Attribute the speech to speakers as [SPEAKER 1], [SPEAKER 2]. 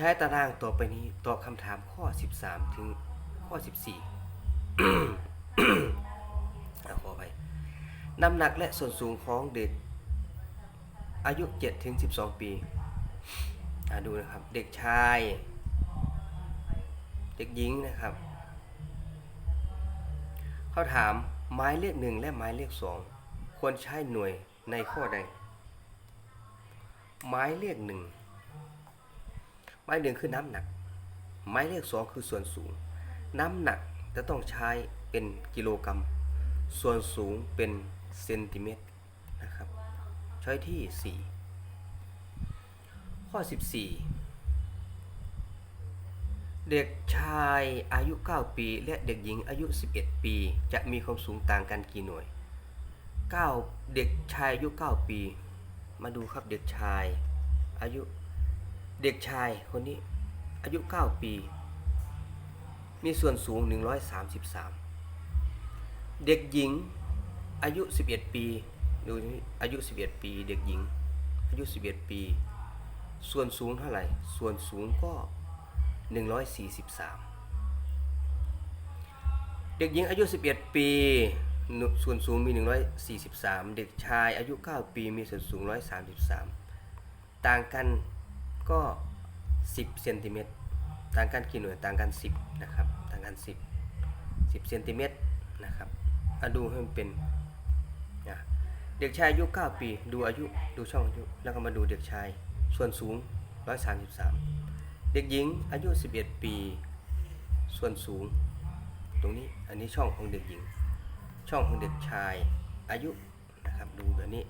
[SPEAKER 1] ใช้ตารางต่อไปนี้ตอบคำถามข้อ 13 ถึงข้อ 14ขอไปน้ำหนักและส่วนสูงของเด็ก อายุ7ถึง12 ปีดูนะครับ เด็กชาย เด็กหญิงนะครับ เขาถามหมายเลขหนึ่งและหมายเลขสองควรใช้หน่วยในข้อใดหมายเลขหนึ่ง หมายหนึ่งคือน้ำหนักหมายเลขสองคือส่วนสูง น้ำหนักจะต้องใช้เป็นกิโลกรัม ส่วนสูงเป็นเซนติเมตรนะครับช้อยที่ 4 ข้อ 14 เด็กชายอายุ 9 ปี และเด็กหญิงอายุ 11 ปี จะมีความสูงต่างกันกี่หน่วย 9 เด็กชายอายุ 9 ปี มาดูครับเด็กชายอายุ เด็กชายคนนี้อายุ 9 ปี มีส่วนสูง 133 เด็กหญิงอายุ 11 ปีดูอายุ 11 ปี เด็กหญิง อายุ 11 ปี ส่วนสูงเท่าไหร่ ส่วนสูงก็ 143 เด็กหญิงอายุ 11 ปี ส่วนสูงมี 143 เด็กชายอายุ 9 ปี มีส่วนสูง 133 ต่างกัน ก็ 10เซนติเมตรต่างกันกี่หน่วยต่างกัน 10 นะครับ ต่างกัน 10 10เซนติเมตรนะครับมาดูให้มันเป็นนะเด็กชายอายุ 9 ปี ดูอายุดูช่องอายุ แล้วก็มาดูเด็กชายส่วนสูง 133 เด็กหญิงอายุ 11 ปี ส่วนสูง ตรงนี้อันนี้ช่องของเด็กหญิง ช่องของเด็กชายอายุนะครับดูแบบนี้